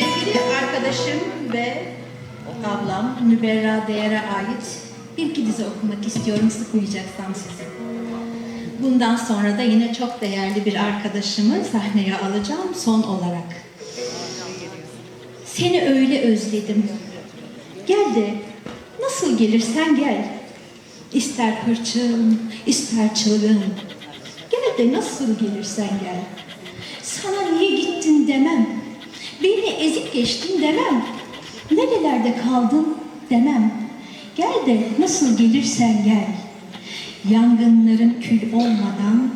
Sevgili arkadaşım ve ablam Müberra Değer'e ait bir iki dizi okumak istiyorum sıkmayacaksam sizi. Bundan sonra da yine çok değerli bir arkadaşımı sahneye alacağım son olarak. Seni öyle özledim. Gel de nasıl gelirsen gel. İster hırçın, ister çılgın. Gel de nasıl gelirsen gel. Sana niye gittin demem. Beni ezip geçtin demem. Nerelerde kaldın demem. Gel de nasıl gelirsen gel. Yangınların kül olmadan,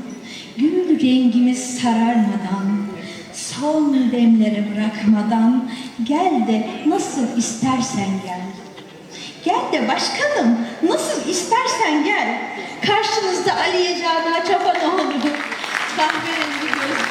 gül rengimiz sararmadan, son demlere bırakmadan gel de nasıl istersen gel. Gel de başkanım nasıl istersen gel. Karşınızda Aliye Canan Çapanoğlu. Kahverengi gözlü.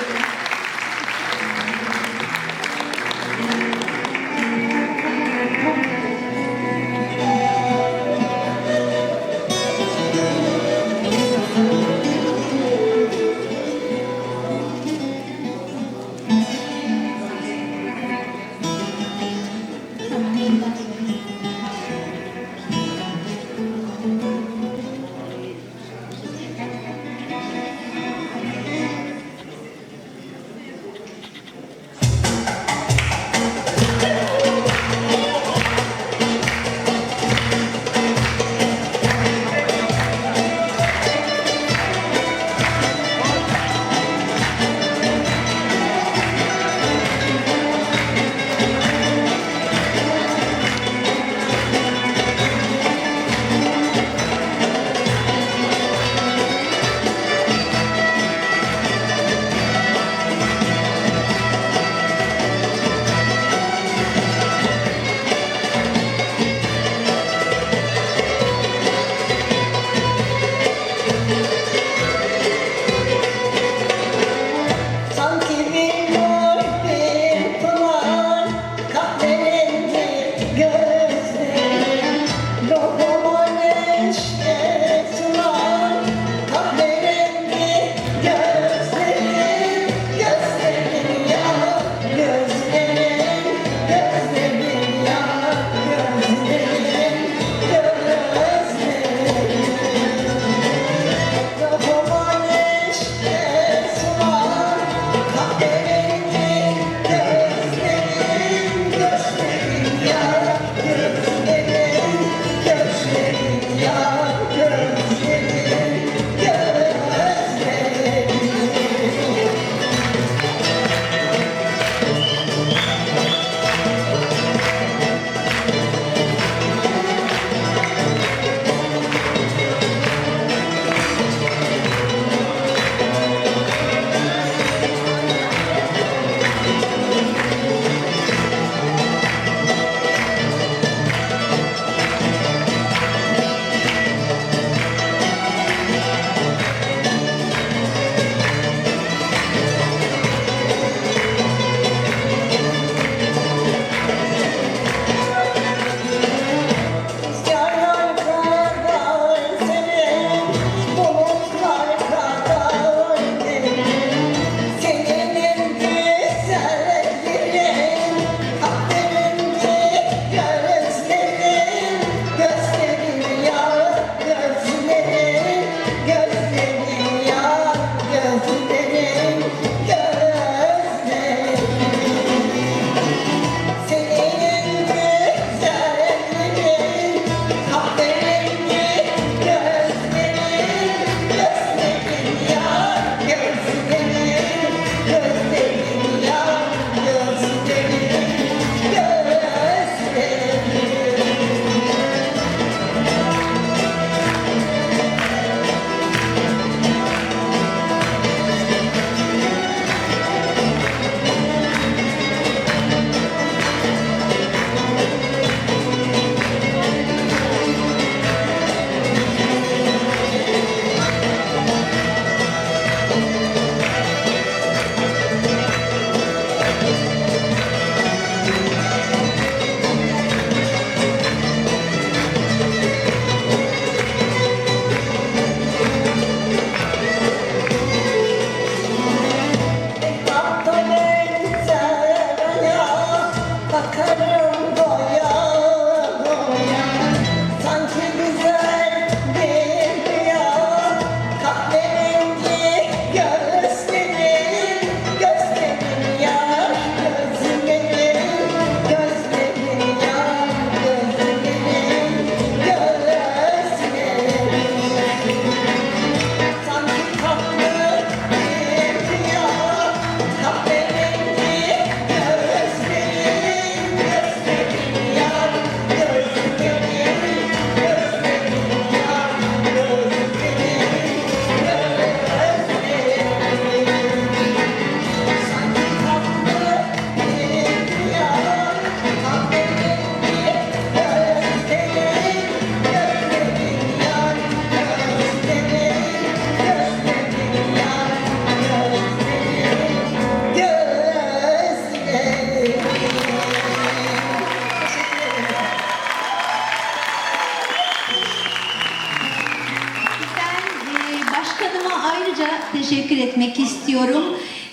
Teşekkür etmek istiyorum.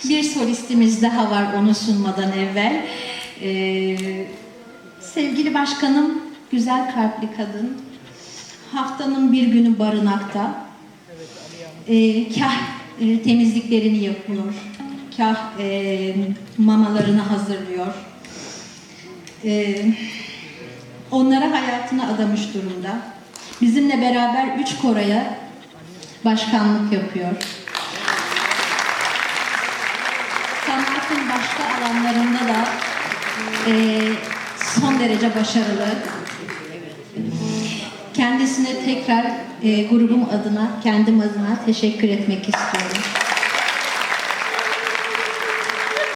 Bir solistimiz daha var onu sunmadan evvel. Ee, sevgili başkanım, güzel kalpli kadın. Haftanın bir günü barınakta. Ee, kah e, temizliklerini yapıyor, kah e, mamalarını hazırlıyor. Ee, onlara hayatını adamış durumda. Bizimle beraber üç koraya başkanlık yapıyor. Sanatın başka alanlarında da e, son derece başarılı. Kendisine tekrar e, grubum adına, kendim adına teşekkür etmek istiyorum.